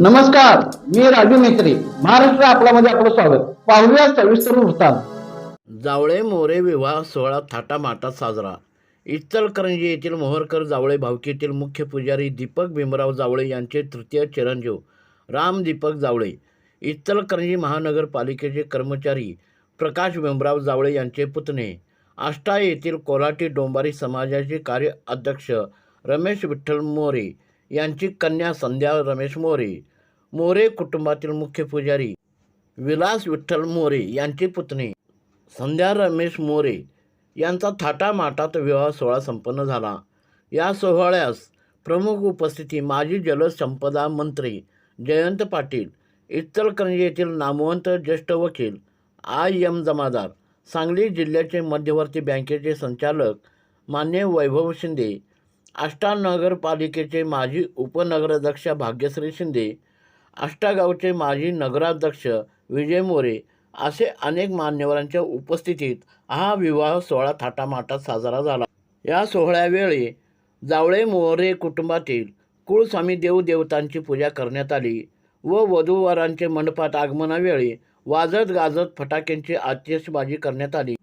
नमस्कार मी राजू मेत्री महाराष्ट्र आपल्यामध्ये आपलं स्वागत. पाहूया सविस्तर वृत्तांत. जावळे मोरे विवाह सोहळा थाटामाटात साजरा. इचलकरंजी येथील मोहरकर जावळे भावकीतील मुख्य पुजारी दीपक भीमराव जावळे यांचे तृतीय चिरंजीव राम दीपक जावळे. इचलकरंजी महानगरपालिकेचे कर्मचारी प्रकाश भीमराव जावळे यांचे पुतणे. आष्टा येथील कोल्हाटी डोंबारी समाजाचे कार्य अध्यक्ष रमेश विठ्ठल मोरे. यांची कन्या संध्या रमेश मोरे. मोरे कुटुंबातील मुख्य पुजारी विलास विठ्ठल मोरे यांची पुतणी. संध्या रमेश मोरे यांचा थाटामाटात विवाह सोहळा संपन्न झाला. या सोहळ्यास प्रमुख उपस्थिती माजी जलसंपदा मंत्री जयंत पाटील इचलकरंजी येथील नामवंत ज्येष्ठ वकील आय एम जमादार सांगली जिल्ह्याचे मध्यवर्ती बँकेचे संचालक मान्य वैभव शिंदे आष्टा नगरपालिकेचे माजी उपनगराध्यक्ष भाग्यश्री शिंदे आष्टागावचे माजी नगराध्यक्ष विजय मोरे असे अनेक मान्यवरांच्या उपस्थितीत हा विवाह सोहळा थाटामाटात साजरा झाला. या सोहळ्यावेळी जावळे मोरे कुटुंबातील कुळस्वामी देवदेवतांची पूजा करण्यात आली व वधूवरांचे मंडपात आगमनावेळी वाजत गाजत फटाक्यांची आतिषबाजी करण्यात आली.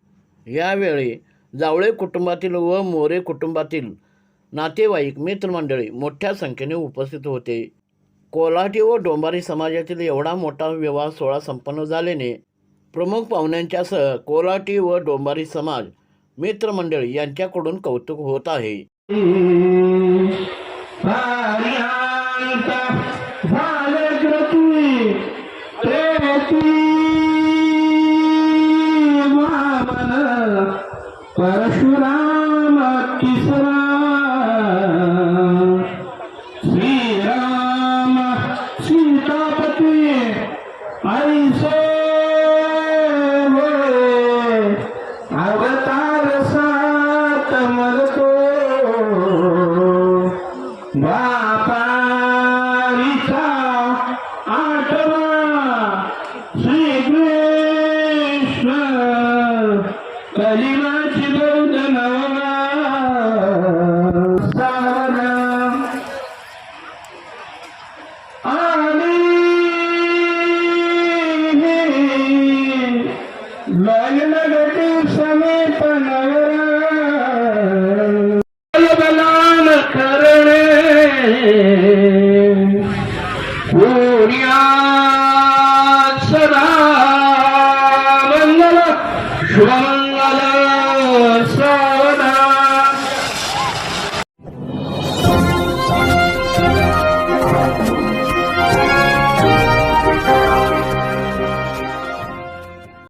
यावेळी जावळे कुटुंबातील व मोरे कुटुंबातील नातेवाईक मित्रमंडळी मोठ्या संख्येने उपस्थित होते कोल्हाटी व डोंबारी समाजातील एवढा मोठा विवाह सोहळा संपन्न झाल्याने प्रमुख पाहुण्यांच्यासह कोल्हाटी व डोंबारी समाज मित्रमंडळी यांच्याकडून कौतुक होत आहे परशुराम बापारीचा आठवा श्रीकृष्ण कलिमाची बौद्धनवा सारा आणि लग्नगटी সুবাহ